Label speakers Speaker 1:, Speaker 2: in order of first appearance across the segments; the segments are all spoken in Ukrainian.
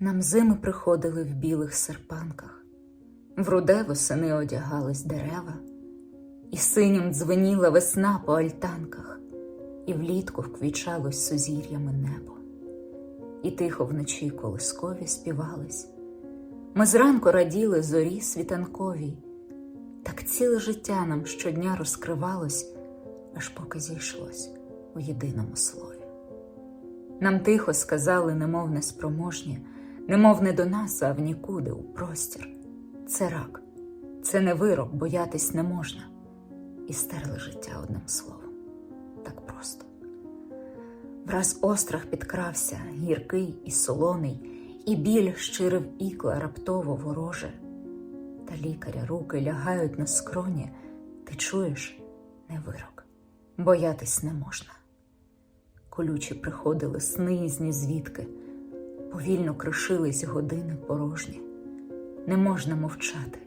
Speaker 1: Нам зими приходили в білих серпанках, в руде восени одягались дерева, і синім дзвеніла весна по альтанках, і влітку вквічалось сузір'ями небо, і тихо вночі колискові співались. Ми зранку раділи зорі світанковій, так ціле життя нам щодня розкривалось, аж поки зійшлось у єдиному слові. Нам тихо сказали, немов неспроможні, немов не до нас, а в нікуди, у простір. Це рак, це не вирок, боятись не можна. І стерли життя одним словом. Так просто. Враз острах підкрався, гіркий і солоний, і біль щирив ікла раптово вороже. Та лікаря руки лягають на скроні, ти чуєш не вирок, боятись не можна. Колючі приходили сни звідки, повільно кришились години порожні. Не можна мовчати,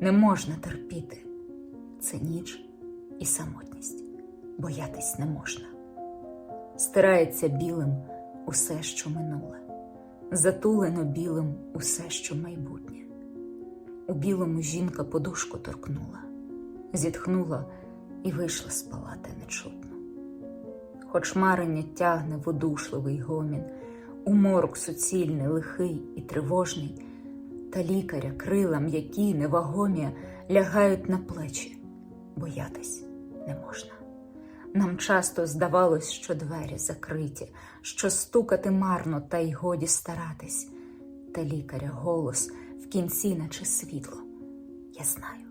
Speaker 1: не можна терпіти. Це ніч і самотність, боятись не можна. Стирається білим усе, що минуле, затулено білим усе, що майбутнє. У білому жінка подушку торкнула, зітхнула і вийшла з палати нечутно. Хоч марення тягне в удушливий гомін, у морок суцільний, лихий і тривожний, та лікаря крила м'які, невагомі лягають на плечі, боятись не можна. Нам часто здавалось, що двері закриті, що стукати марно, та й годі старатись, та лікаря голос в кінці, наче світло. Я знаю,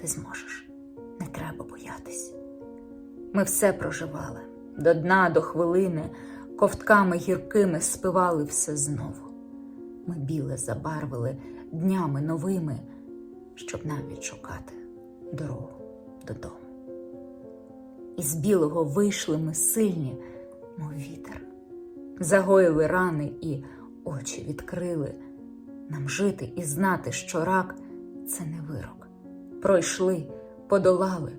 Speaker 1: ти зможеш, не треба боятись. Ми все проживали до дна, до хвилини, ковтками гіркими спивали все знову. Ми біле забарвили днями новими, щоб нам відшукати дорогу додому. Із білого вийшли ми сильні, мов вітер, загоїли рани і очі відкрили. Нам жити і знати, що рак це не вирок. Пройшли, подолали,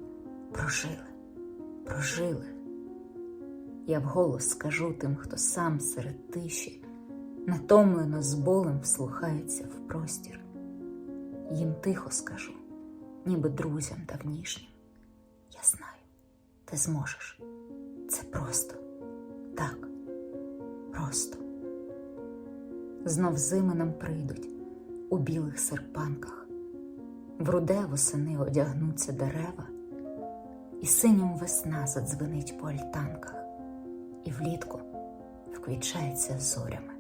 Speaker 1: прожили, прожили. Я вголос скажу тим, хто сам серед тиші, натомлено з болем вслухається в простір. Їм тихо скажу, ніби друзям давнішнім. Я знаю, ти зможеш. Це просто, так, просто. Знов зими нам прийдуть у білих серпанках, в руде восени одягнуться дерева, і синім весна задзвенить по альтанках і влітку вквічається зорями.